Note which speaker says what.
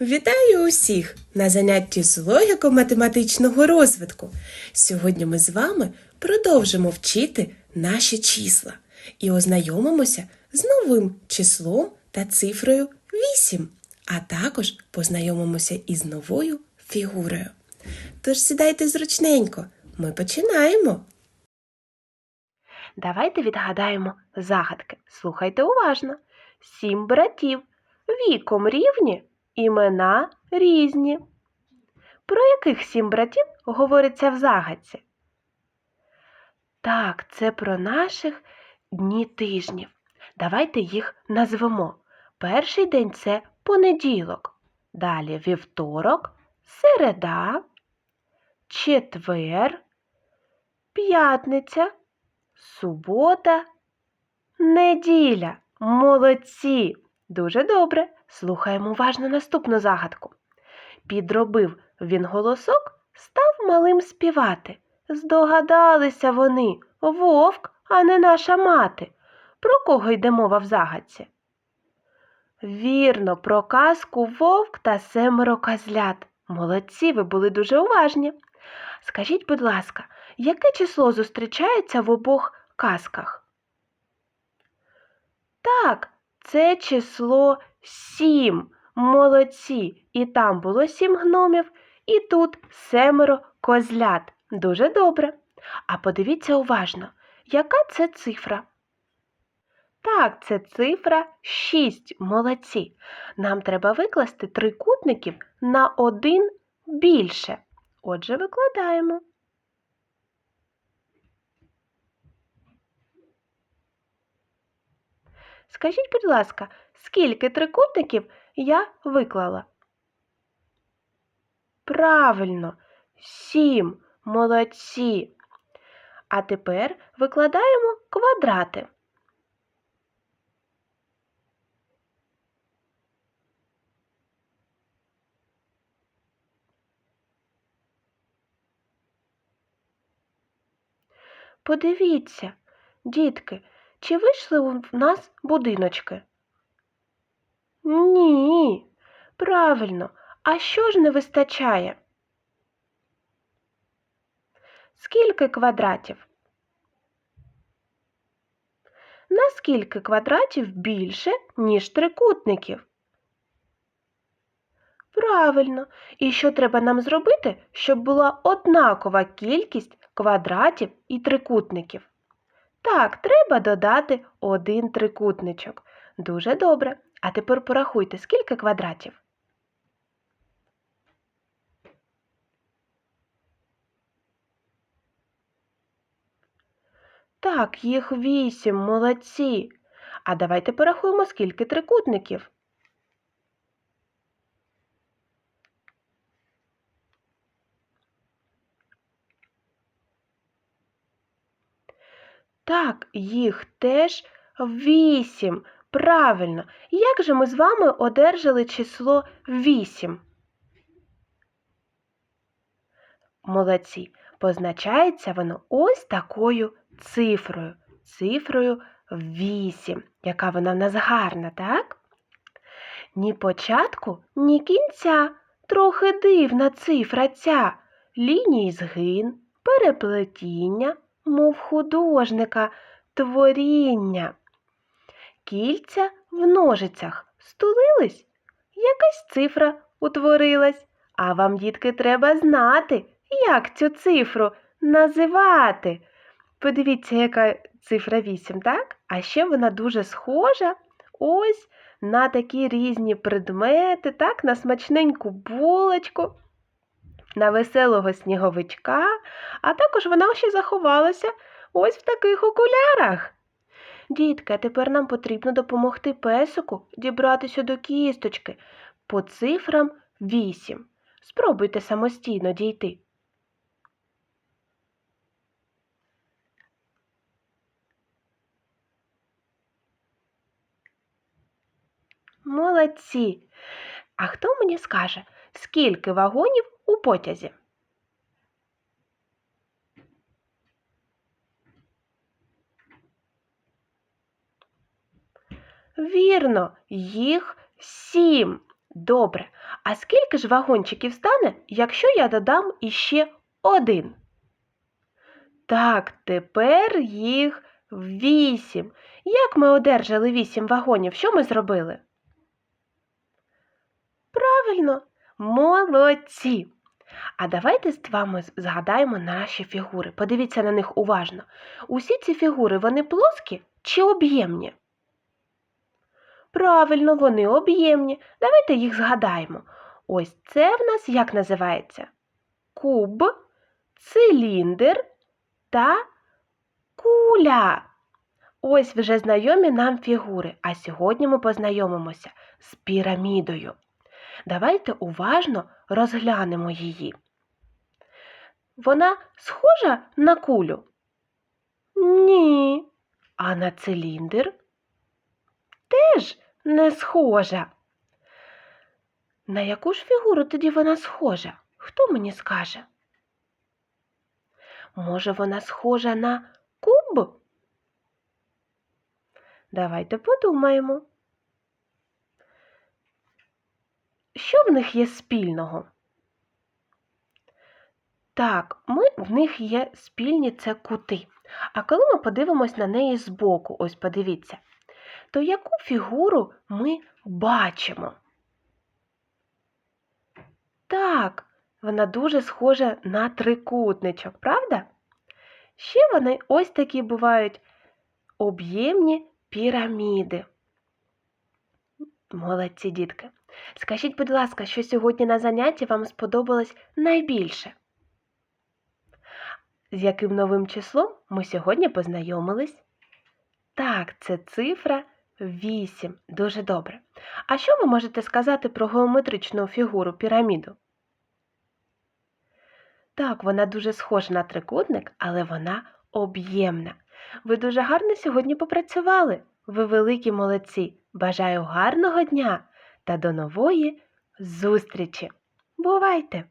Speaker 1: Вітаю усіх на занятті з логіко-математичного розвитку. Сьогодні ми з вами продовжимо вчити наші числа і ознайомимося з новим числом та цифрою 8, а також познайомимося із новою фігурою. Тож сідайте зручненько, ми починаємо.
Speaker 2: Давайте відгадаємо загадки. Слухайте уважно. Сім братів. Віком рівні, імена різні. Про яких сім братів говориться в загадці? Так, це про наших дні тижнів. Давайте їх назвемо. Перший день це понеділок. Далі вівторок, середа, четвер, п'ятниця, субота, неділя. Молодці! Дуже добре. Слухаємо уважно наступну загадку. Підробив він голосок, став малим співати. Здогадалися вони вовк, а не наша мати. Про кого йде мова в загадці? Вірно, про казку вовк та семеро козлят. Молодці, ви були дуже уважні. Скажіть, будь ласка, яке число зустрічається в обох казках? Так, це число сім. Молодці. І там було сім гномів, і тут семеро козлят. Дуже добре. А подивіться уважно, яка це цифра? Так, це цифра 6. Молодці. Нам треба викласти трикутників на один більше. Отже, викладаємо. Скажіть, будь ласка, скільки трикутників я виклала? Правильно, сім. Молодці. А тепер викладаємо квадрати. Подивіться, дітки, чи вийшли у нас будиночки? Ні. Правильно. А що ж не вистачає? Скільки квадратів? На скільки квадратів більше, ніж трикутників? Правильно. І що треба нам зробити, щоб була однакова кількість квадратів і трикутників? Так, треба додати один трикутничок. Дуже добре. А тепер порахуйте, скільки квадратів? Так, їх вісім, молодці. А давайте порахуємо, скільки трикутників. Так, їх теж вісім. Правильно. Як же ми з вами одержали число вісім? Молодці. Позначається воно ось такою цифрою. Цифрою 8. Яка вона в нас гарна, так? Ні початку, ні кінця. Трохи дивна цифра ця. Лінії згин, переплетіння, мов художника, творіння. Кільця в ножицях стулились, якась цифра утворилась. А вам, дітки, треба знати, як цю цифру називати. Подивіться, яка цифра 8, так? А ще вона дуже схожа ось на такі різні предмети, так, на смачненьку булочку, на веселого сніговичка, а також вона ще заховалася ось в таких окулярах. Дітки, тепер нам потрібно допомогти песику дібратися до кісточки по цифрам 8. Спробуйте самостійно дійти. Молодці! А хто мені скаже, скільки вагонів у потязі? Вірно, їх сім. Добре. А скільки ж вагончиків стане, якщо я додам іще один? Так, тепер їх вісім. Як ми одержали вісім вагонів? Що ми зробили? Правильно, молодці. А давайте з вами згадаємо наші фігури. Подивіться на них уважно. Усі ці фігури вони плоскі чи об'ємні? Правильно, вони об'ємні. Давайте їх згадаємо. Ось це в нас як називається? Куб, циліндр та куля. Ось вже знайомі нам фігури, а сьогодні ми познайомимося з пірамідою. Давайте уважно розглянемо її. Вона схожа на кулю? Ні. А на циліндр? Теж не схожа. На яку ж фігуру тоді вона схожа? Хто мені скаже? Може, вона схожа на куб? Давайте подумаємо. Що в них є спільного? Так, ми, в них є спільні це кути. А коли ми подивимось на неї збоку, ось подивіться, то яку фігуру ми бачимо? Так, вона дуже схожа на трикутничок, правда? Ще вони ось такі бувають об'ємні піраміди. Молодці, дітки. Скажіть, будь ласка, що сьогодні на занятті вам сподобалось найбільше? З яким новим числом ми сьогодні познайомились? Так, це цифра 8. Дуже добре. А що ви можете сказати про геометричну фігуру піраміду? Так, вона дуже схожа на трикутник, але вона об'ємна. Ви дуже гарно сьогодні попрацювали. Ви великі молодці. Бажаю гарного дня та до нової зустрічі. Бувайте!